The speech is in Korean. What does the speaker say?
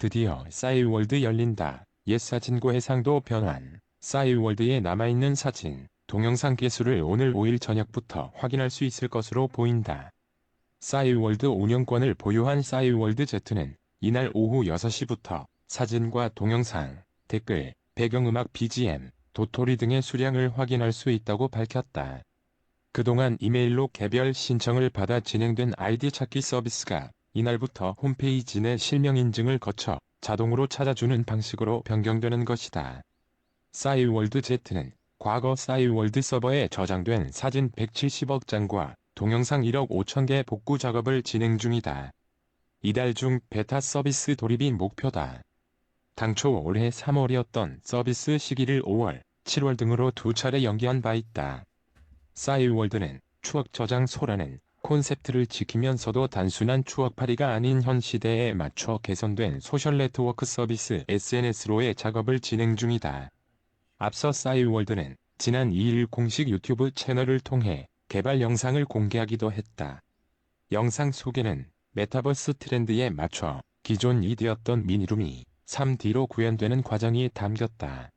드디어 싸이월드 열린다. 옛 사진고 해상도 변환. 싸이월드에 남아있는 사진, 동영상 개수를 오늘 5일 저녁부터 확인할 수 있을 것으로 보인다. 싸이월드 운영권을 보유한 싸이월드 Z는 이날 오후 6시부터 사진과 동영상, 댓글, 배경음악 BGM, 도토리 등의 수량을 확인할 수 있다고 밝혔다. 그동안 이메일로 개별 신청을 받아 진행된 아이디 찾기 서비스가 이날부터 홈페이지 내 실명 인증을 거쳐 자동으로 찾아주는 방식으로 변경되는 것이다. 싸이월드 Z는 과거 싸이월드 서버에 저장된 사진 170억 장과 동영상 1억 5천 개 복구 작업을 진행 중이다. 이달 중 베타 서비스 돌입이 목표다. 당초 올해 3월이었던 서비스 시기를 5월, 7월 등으로 두 차례 연기한 바 있다. 싸이월드는 추억 저장 소라는 콘셉트를 지키면서도 단순한 추억팔이가 아닌 현 시대에 맞춰 개선된 소셜 네트워크 서비스 SNS로의 작업을 진행 중이다. 앞서 싸이월드는 지난 2일 공식 유튜브 채널을 통해 개발 영상을 공개하기도 했다. 영상 속에는 메타버스 트렌드에 맞춰 기존 2D였던 미니룸이 3D로 구현되는 과정이 담겼다.